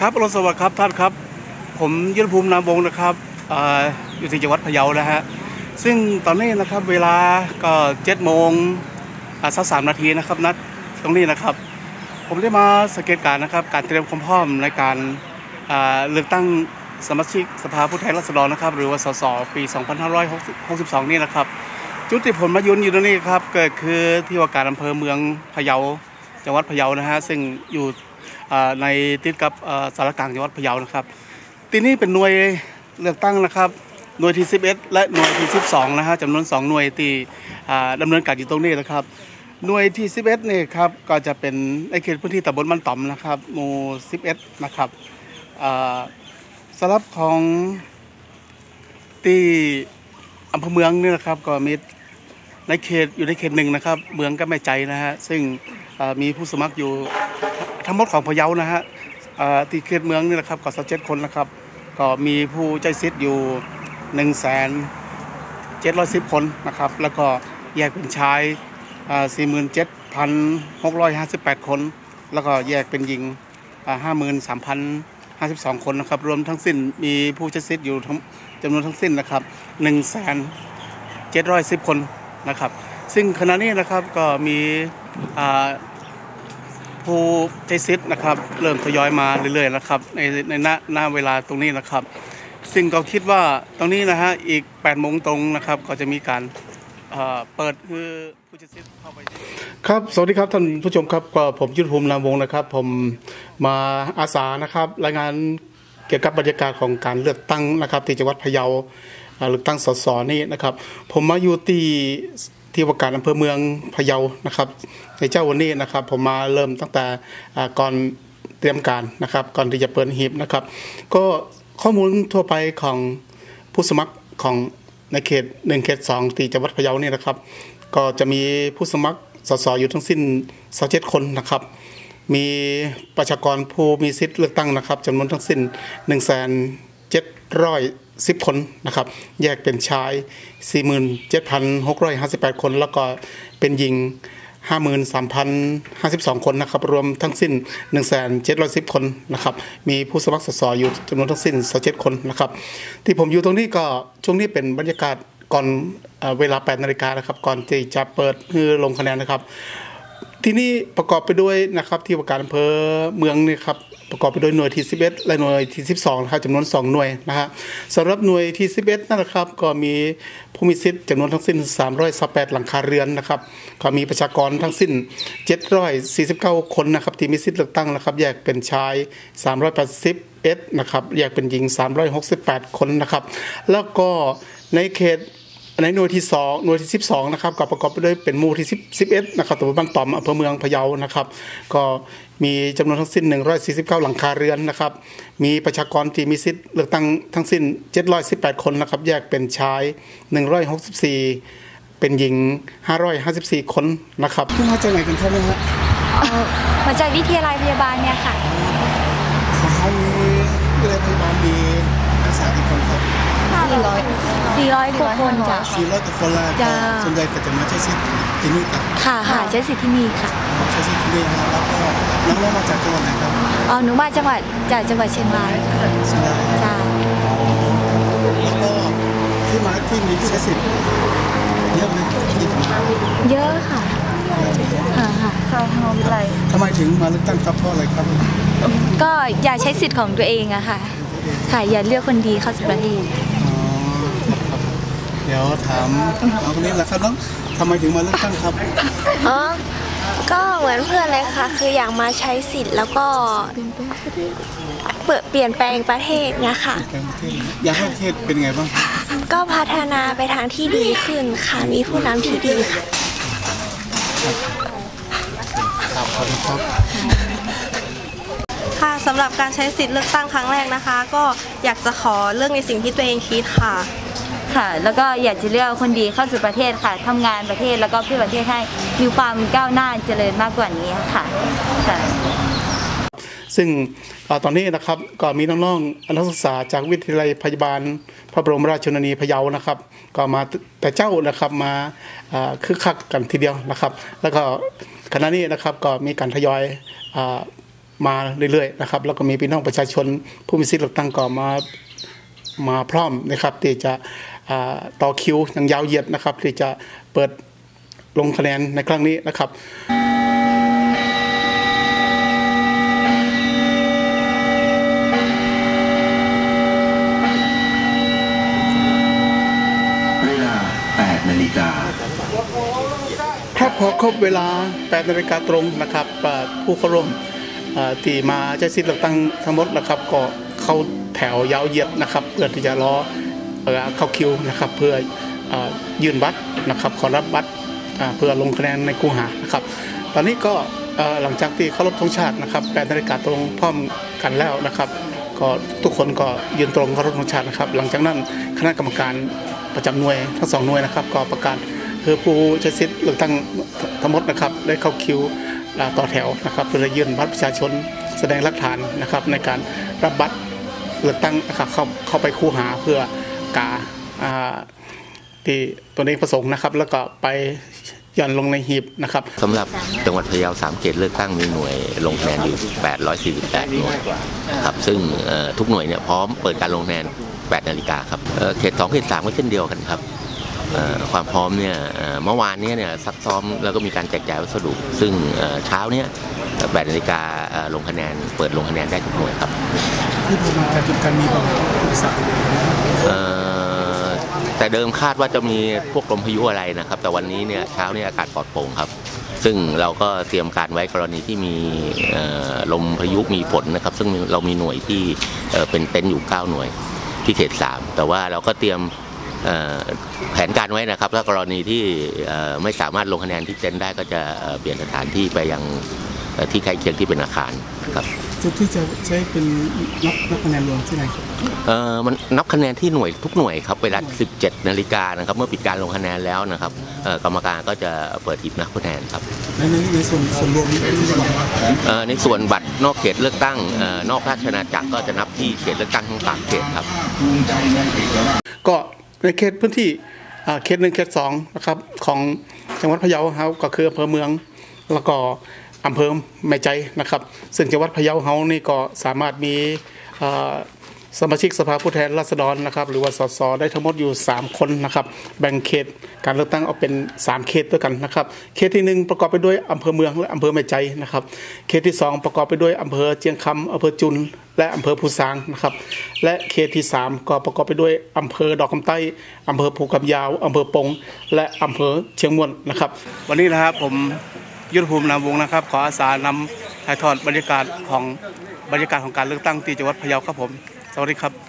ครับอรุณสวัสดิ์ครับท่านครับ ผมยุทธภูมินามวงนะครับออยู่ที่จังหวัดพะเยานะฮะซึ่งตอนนี้นะครับเวลาก็เจ็ดโมงสักสามนาทีนะครับนัดตรงนี้นะครับ ผมได้มาสังเกตการนะครับ การเตรียมความพร้อมในการเลือกตั้งสมาชิกสภาผู้แทนราษฎรนะครับ หรือว่าสสปี 2562 นี่นะครับ จุดที่ผมมายืนอยู่ตรงนี้ครับก็คือที่ว่าการอำเภอเมืองพะเยาจังหวัดพะเยานะฮะซึ่งอยู่ ในติดกับสารกลางจังหวัดพะเยานะครับ ที่นี่เป็นหน่วยเลือกตั้งนะครับ หน่วยที่ 11 และหน่วยที่ 12 นะฮะจำนวน 2 หน่วยที่อ่าดำเนินการอยู่ตรงนี้นะครับ หน่วยที่ 11นี่ครับก็จะเป็นในเขตพื้นที่ตำบลมันต่อมนะครับหมู่ 11 นะครับอ่าสำหรับของที่อำเภอเมืองนี่นะครับก็มีในเขตอยู่ในเขตหนึ่งนะครับ เมืองก็ไม่ใจนะฮะซึ่งมีผู้สมัครอยู่ ทั้งหมดของพะเยานะฮะที่เขตเมืองนี่นะครับก็สักเจ็ดคนนะครับ ก็มีผู้ใจซิดอยู่1นึ่งแสนเจ็ดร้อยสิบคนนะครับ แล้วก็แยกเป็นชายสี่หมื่นเจ็ดพันหกร้อยห้าสิบแปดคน แล้วก็แยกเป็นหญิงห้าหมื่นสามพันห้าสิบสองคนนะครับ รวมทั้งสิ้นมีผู้ใจซิดอยู่ทั้งจำนวนทั้งสิ้นนะครับหนึ่งแสนเจ็ดร้อยสิบคนนะครับ ซึ่งขณะนี้นะครับก็มี ผู้ใจซิดนะครับเริ่มทยอยมาเรื่อยๆนะครับในในหน้าหน้าเวลาตรงนี้นะครับ ซึ่งก็คิดว่าตรงนี้นะฮะอีก8โมงตรงนะครับก็จะมีการเอ่อเปิดคือผู้ใจซิดเข้าไป ครับ สวัสดีครับท่านผู้ชมครับก็ผมยุทธภูมินามวงศ์นะครับ ผมมาอาสานะครับรายงานเกี่ยวกับบรรยากาศของการเลือกตั้งนะครับที่จังหวัดพะเยาอ่าเลือกตั้งสสนี่นะครับ ผมมาอยู่ที่ ที่ว่าการอำเภอเมืองพะเยานะครับ ในเจ้าวันนี้นะครับ ผมมาเริ่มตั้งแต่ก่อนเตรียมการนะครับ ก่อนที่จะเปิดหีบนะครับ ก็ข้อมูลทั่วไปของผู้สมัครของในเขตหนึ่งเขตสองตีจังหวัดพะเยานี่นะครับ ก็จะมีผู้สมัครสสอยู่ทั้งสิ้นสเจ็ดคนนะครับ มีประชากรผู้มีสิทธิ์เลือกตั้งนะครับจำนวนทั้งสิ้น1นึ่งแสนเจ็ดร้อยสิบคนนะครับ แยกเป็นชาย 47,658 คน แล้วก็เป็นหญิง 53,052 คนนะครับ รวมทั้งสิ้น 1,710 คนนะครับ มีผู้สมัครสสอยู่จำนวนทั้งสิ้น27คนนะครับ ที่ผมอยู่ตรงนี้ก็ช่วงนี้เป็นบรรยากาศก่อนเอเวลา 8 นาฬิกานะครับ ก่อนที่จะเปิดคือลงคะแนนนะครับ ที่นี่ประกอบไปด้วยนะครับที่ว่าการอำเภอเมืองนี่ครับ ประกอบไปด้วยหน่วยที่ 11 และหน่วยที่ 12นะครับจำนวน 2 หน่วยนะฮะสำหรับหน่วยที่ 11นั่นนะครับ ก็มีผู้มีสิทธิ์จำนวนทั้งสิ้น328หลังคาเรือนนะครับ ก็มีประชากรทั้งสิ้น 749 คนนะครับที่มีสิทธิ์เลือกตั้งนะครับ แยกเป็นชาย 381นะครับแยกเป็นหญิง 368 คนนะครับ แล้วก็ในเขตในหน่วยที่ 2 หน่วยที่ 12 นะครับก็ประกอบไปด้วยเป็นหมู่ที่10 11 นะครับตำบลบ้านต่อมอำเภอเมืองพะเยานะครับ ก็ มีจำนวนทั้งสิ้น 149 หลังคาเรือนนะครับ มีประชากรที่มีสิทธิ์เลือกตั้งทั้งสิ้น 718 คนนะครับ แยกเป็นชาย 164 เป็นหญิง 554 คนนะครับที่มาจากไหนกันครับเนี่ยฮะเอ่อมาจากวิทยาลัยพยาบาลเนี่ยค่ะสถานีวิทยาลัยพยาบาลมีนักศึกษากี่คนครับ400 400กว่าคนจ้ะ400กว่าคนละจ้าส่วนใหญ่ก็จะมาใช้สิทธิ์ที่นี่กันค่ะค่ะใช้สิทธิ์ที่นี่ค่ะใช้สิทธิ์ที่นี่นะแล้วก็น้องๆมาจากจังหวัดไหนครับอ๋อหนูมาจังหวัดจากจังหวัดเชียงรายค่ะเชียงรายจ้าแล้วก็ที่มาที่มีใช้สิทธิ์เยอะไหมที่มาเยอะค่ะค่ะค่ะเข้าทางวิทยาลัยทำไมถึงมาเลือกตั้งครับเพราะอะไรครับ ก็อย่าใช้สิทธิ์ของตัวเองอะค่ะ ค่ะอย่าเลือกคนดีเข้าสู่ประเทศอ๋อครับเดี๋ยวถามน้องคนนี้แหละครับน้องทำไมถึงมาเลือกตั้งครับ อ๋อ ก็เหมือนเพื่อนเลยค่ะ คืออยากมาใช้สิทธิ์แล้วก็เปิดเปลี่ยนแปลงประเทศเนี่ยค่ะแปลงประเทศนะอยากให้ประเทศเป็นไงบ้างครับก็พัฒนาไปทางที่ดีขึ้นค่ะ มีผู้นำที่ดีค่ะครับขอบคุณครับค่ะสำหรับการใช้สิทธิ์เลือกตั้งครั้งแรกนะคะ ก็อยากจะขอเรื่องในสิ่งที่ตัวเองคิดค่ะ ค่ะ แล้วก็อยากจะเลือกคนดีเข้าสู่ประเทศค่ะทำงานประเทศแล้วก็เพื่อประเทศให้มีความก้าวหน้าเจริญมากกว่านี้ค่ะค่ะซึ่งอตอนนี้นะครับก็มีน้องๆนักศึกษาจากวิทยาลัยพยาบาล พระบรมราชชนนีพะเยานะครับ ก็มาแต่เจ้านะครับมาคึกคักกันทีเดียวนะครับ แล้วก็ขณะนี้นะครับก็มีการทยอยอมาเรื่อยๆนะครับแล้วก็มีพี่น้องประชาชนผู้มีสิทธิ์เลือกตั้งก็มามาพร้อมนะครับที่จะ ต่อคิวอย่างยาวเหยียดนะครับที่จะเปิดลงคะแนนในครั้งนี้นะครับเวลา8นาฬิกาครับพอครบเวลา8นาฬิกาตรงนะครับอ่าผู้เข้าร่วมอ่าที่มาใช้สิทธิ์เลือกตั้งทั้งหมดนะครับ ก็เข้าแถวยาวเหยียดนะครับเพื่อที่จะรอ เอ่อเข้าคิวนะครับ เพื่อยื่นบัตรนะครับ ขอรับบัตรเพื่อลงคะแนนในคูหานะครับ ตอนนี้ก็หลังจากที่เคารพธงชาตินะครับ8นาฬิกาตรงพร้อมกันแล้วนะครับ ก็ทุกคนก็ยืนตรงเคารพธงชาตินะครับ หลังจากนั้นคณะกรรมการประจำหน่วยทั้งสองหน่วยนะครับ ก็ประกาศคือผู้ใช้สิทธิ์เลือกตั้งทั้งหมดนะครับ ได้เข้าคิวต่อแถวนะครับเพื่อจะยื่นบัตรประชาชนแสดงหลักฐานนะครับ ในการรับบัตรเลือกตั้งนะครับเข้าเข้าไปคูหาเพื่อ กาอ่าที่ตัวเองประสงค์นะครับ แล้วก็ไปหย่อนลงในหีบนะครับสำหรับจังหวัดพะเยาสามเขตเลือกตั้งมีหน่วยลงคะแนนอยู่ 848 หน่วยครับซึ่งเอ่อทุกหน่วยเนี่ยพร้อมเปิดการลงคะแนน 8 นาฬิกาครับเอ่อเขต 2 เขต 3 ก็เช่นเดียวกันครับเอ่อความพร้อมเนี่ยเอ่อเมื่อวานเนี้เนี่ยซักซ้อมแล้วก็มีการแจกจ่ายวัสดุ ซึ่งเอ่อเช้าเนี้ย8นาฬิกาเอ่อลงคะแนน เปิดลงคะแนนได้ทุกหน่วยครับที่ผ่านมาการจุดการมีปัญหาอุปสรรคเอ่อ แต่เดิมคาดว่าจะมีพวกลมพายุอะไรนะครับ แต่วันนี้เนี่ยเช้าเนี่ยอากาศปลอดโปร่งครับ ซึ่งเราก็เตรียมการไว้กรณีที่มีลมพายุมีฝนนะครับ ซึ่งเรามีหน่วยที่เป็นเต็นท์อยู่ 9 หน่วยที่เขต 3 แต่ว่าเราก็เตรียมแผนการไว้นะครับถ้ากรณีที่ไม่สามารถลงคะแนนที่เต็นท์ได้ก็จะเปลี่ยนสถานที่ไปยังที่ใกล้เคียงที่เป็นอาคารครับจุดที่จะใช้เป็นนับนับคะแนนรวมที่ไหนครับ เอ่อมันนับคะแนนที่หน่วยทุกหน่วยครับเวลา 17 นาฬิกานะครับเมื่อปิดการลงคะแนนแล้วนะครับเอ่อกรรมการก็จะเปิดหีบนับคะแนนครับในในในส่วนส่วนรวมที่จังหวัดเอ่อในส่วนบัตรนอกเขตเลือกตั้งเอ่อนอกราชอาณาจักรก็จะนับที่เขตเลือกตั้งทั้งสามเขตครับ ก็ในเขตพื้นที่อ่าเขตหนึ่งเขตสองนะครับของจังหวัดพะเยาเฮาก็คืออำเภอเมืองแล้วก็อำเภอแม่ใจนะครับ ซึ่งจังหวัดพะเยาเฮานี่ก็สามารถมีอ่า สมาชิกสภาผู้แทนราษฎรนะครับหรือว่าสสได้ทั้งหมดอยู่ 3 คนนะครับแบ่งเขตการเลือกตั้งออกเป็น 3 เขตด้วยกันนะครับ เขตที่ 1 ประกอบไปด้วยอำเภอเมืองและอำเภอแม่ใจนะครับ เขตที่ 2 ประกอบไปด้วยอำเภอเจียงคำอำเภอจุน และอำเภอภูซางนะครับและเขตที่ 3 ก็ประกอบไปด้วยอำเภอดอกคำใต้อำเภอภูกำยาวอำเภอปง และอำเภอเชียงม่วนนะครับ วันนี้นะครับผมยุทธภูมินามวงนะครับ ขออาสานำถ่ายทอดบรรยากาศของบรรยากาศของการเลือกตั้งที่จังหวัดพะเยาครับผม วัสดีครับ